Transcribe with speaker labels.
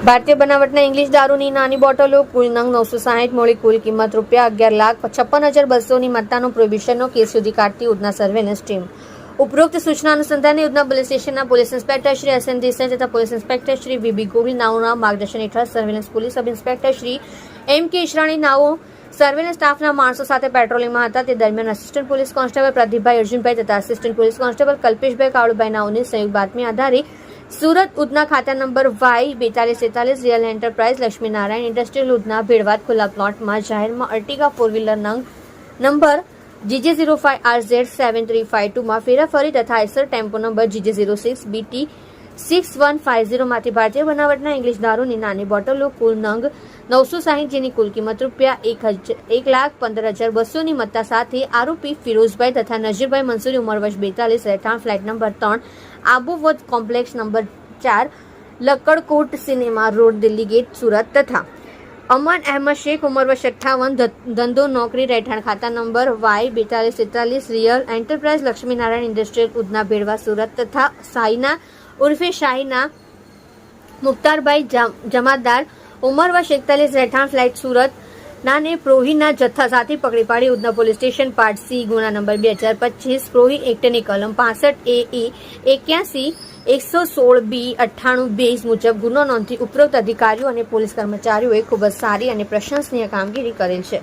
Speaker 1: ભારતીય બનાવટના ઇંગ્લિશ દારૂની નાની બોટલો, કુલ નંગ નવસો સાહીઠ મળી કુલ કિંમત રૂપિયા અગિયાર લાખ છપ્પન હજાર બસોની મત્તાનો પ્રોહિબિશનનો કેસ સુધી કાઢતી ઉધના સર્વેલન્સ ટીમ ઉપરોક્ત સૂચના અનુસંધાને ઉધના પોલીસ સ્ટેશનના police inspector Shri S N Desai તથા police inspector Shri VB Gohil નાઓના માર્ગદર્શન હેઠળ surveillance police sub inspector Shri M K Ishrani નાઓ surveillance સ્ટાફના માણસો સાથે પેટ્રોલિંગમાં હતા. તે દરમિયાન assistant police constable Pradeepbhai Arjunbhai તથા assistant police constable Kalpeshbhai Kalubhai નાઓની સંયુક્ત બાતમી આધારે સુરત ઉધના ખાતા નંબર વાય, બેતાલીસ તેતાલીસ, real enterprise, Laxminarayan industrial Udhna Bhelwad ખુલ્લા પ્લોટમાં જાહેરમાં અર્ટિગા ફોર વ્હીલર નંગ number GJ zero five R Z seven three five ટુમાં ફેરાફરી તથા Eicher tempo number GJ zero six BT six one five ઝીરોમાંથી ભારતીય બનાવટના ઇંગ્લિશ દારૂની નાની બોટલો કુલ નંગ નવસો સાહીઠ જેની કુલ કિંમત રૂપિયા એક હજાર એક લાખ પંદર હજાર બસોની મત્તા સાથે આરોપી ફિરોઝભાઈ તથા નજીરભાઈ મંસૂરી ઉંમર વર્ષ બેતાલીસ, રહેઠાણ ફ્લેટ નંબર ત્રણ આબુવત કોમ્પ્લેક્સ નંબર ચાર, Lakkadkot cinema road, Delhi gate, Surat તથા અમન અહેમદ શેખ ઉંમર વર્ષ અઠ્ઠાવન ધંધો નોકરી, રહેઠાણ ખાતા નંબર વાય, બેતાલીસ, તેતાલીસ, real enterprise, Laxminarayan industrial, Udhna Bhelwa, Surat તથા સાઈના ઉર્ફે શાહીના મુખ્તારભાઈ જમ- જમાદાર ઉંમર વર્ષ એકતાલીસ રહેઠાણ ફ્લેટ સુરત નાને પ્રોહીના જથ્થા સાથે પકડી પાડી Udhna police station part C ગુના નંબર બે હજાર પચીસ પ્રોહી એક્ટની કલમ પાસઠ એ ઈ એક્યાસી એકસો સોળ બી અઠ્ઠાણું બેઝ મુજબ ગુનો નોંધી ઉપરોક્ત અધિકારીઓ અને પોલીસ કર્મચારીઓએ ખૂબ જ સારી અને પ્રશંસનીય કામગીરી કરેલ છે.